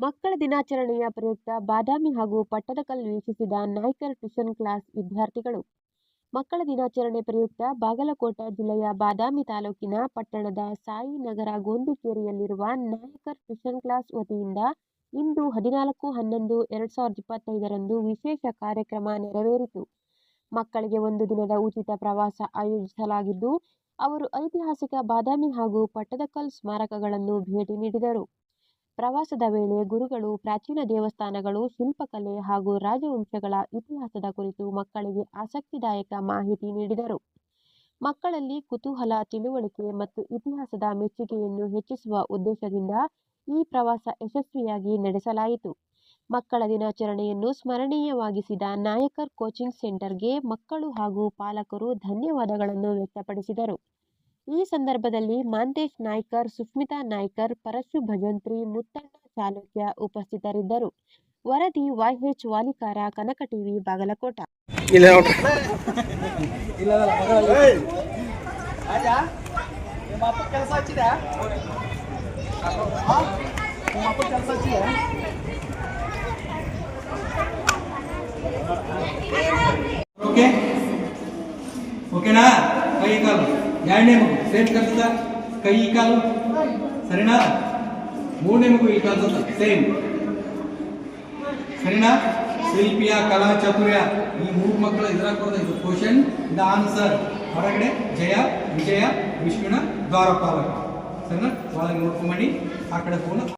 ಮಕ್ಕಳ ದಿನಾಚರಣೆಯ ಪ್ರಯುಕ್ತ ಬಾದಾಮಿ ಹಾಗೂ ಪಟ್ಟದಕಲ್ಲು ವೀಕ್ಷಿಸಿದ ನಾಯ್ಕರ್ ಟ್ಯೂಷನ್ ಕ್ಲಾಸ್ ವಿದ್ಯಾರ್ಥಿಗಳು. ಮಕ್ಕಳ ದಿನಾಚರಣೆ ಪ್ರಯುಕ್ತ ಬಾಗಲಕೋಟ ಜಿಲ್ಲೆಯ ಬಾದಾಮಿ ತಾಲೂಕಿನ ಪಟ್ಟಣದ ಸಾಯಿ ನಗರ ಗೋಂದಿಕೇರಿಯಲ್ಲಿರುವ ನಾಯಕರ್ ಟ್ಯೂಷನ್ ಕ್ಲಾಸ್ ವತಿಯಿಂದ ಇಂದು ಹದಿನಾಲ್ಕು ಹನ್ನೊಂದು ಎರಡ್ ಸಾವಿರದ ಇಪ್ಪತ್ತೈದರಂದು ವಿಶೇಷ ಕಾರ್ಯಕ್ರಮ ನೆರವೇರಿತು. ಮಕ್ಕಳಿಗೆ ಒಂದು ದಿನದ ಉಚಿತ ಪ್ರವಾಸ ಆಯೋಜಿಸಲಾಗಿದ್ದು, ಅವರು ಐತಿಹಾಸಿಕ ಬಾದಾಮಿ ಹಾಗೂ ಪಟ್ಟದಕಲ್ ಸ್ಮಾರಕಗಳನ್ನು ಭೇಟಿ ನೀಡಿದರು. ಪ್ರವಾಸದ ವೇಳೆ ಗುರುಗಳು, ಪ್ರಾಚೀನ ದೇವಸ್ಥಾನಗಳು, ಶಿಲ್ಪಕಲೆ ಹಾಗೂ ರಾಜವಂಶಗಳ ಇತಿಹಾಸದ ಕುರಿತು ಮಕ್ಕಳಿಗೆ ಆಸಕ್ತಿದಾಯಕ ಮಾಹಿತಿ ನೀಡಿದರು. ಮಕ್ಕಳಲ್ಲಿ ಕುತೂಹಲ, ತಿಳುವಳಿಕೆ ಮತ್ತು ಇತಿಹಾಸದ ಮೆಚ್ಚುಗೆಯನ್ನು ಹೆಚ್ಚಿಸುವ ಉದ್ದೇಶದಿಂದ ಈ ಪ್ರವಾಸ ಯಶಸ್ವಿಯಾಗಿ ನಡೆಸಲಾಯಿತು. ಮಕ್ಕಳ ದಿನಾಚರಣೆಯನ್ನು ಸ್ಮರಣೀಯವಾಗಿಸಿದ ನಾಯಕರ್ ಕೋಚಿಂಗ್ ಸೆಂಟರ್ಗೆ ಮಕ್ಕಳು ಹಾಗೂ ಪಾಲಕರು ಧನ್ಯವಾದಗಳನ್ನು ವ್ಯಕ್ತಪಡಿಸಿದರು. ಈ ಸಂದರ್ಭದಲ್ಲಿ ಮಾಂತೇಶ್ ನಾಯ್ಕರ್ ಸುಸ್ಮಿತಾ ನಾಯ್ಕರ್ ಪರಶು ಭಜಂತ್ರಿ ಮುತ್ತಣ್ಣ ಚಾಲುಕ್ಯ ಉಪಸ್ಥಿತರಿದ್ದರು. ವರದಿ Y H Walikar Kanaka TV Bagalkot. Okay ಓಕೆನಾ ಕೈ ಕಾಲು ಎರಡನೇ ಮಗು ಸೇಮ್ ಕಲ್ತದ ಕೈ, ಈ ಕಾಲು? ಸರಿನಾ? ಮೂರನೇ ಮಗು, ಈ ಕಲ್ತದ ಸೇಮ್. ಸರಿನಾ? ಶಿಲ್ಪಿಯ, ಕಲಾ, ಚಾತುರ್ಯ, ಈ ಮೂರು ಮಕ್ಕಳ ಇದ್ರಾಗ ಬರೋದು ಇದು. ಕ್ವಶನ್ ದ ಆನ್ಸರ್ ಹೊರಗಡೆ, ಜಯ, ವಿಜಯ, ವಿಷ್ಣುನ ದ್ವಾರಪಾಲಕ. ಸರಿನಾ? ಒಳಗೆ ನೋಡ್ಕೊಂಬಿ ಆ ಕಡೆ ಫೋನ್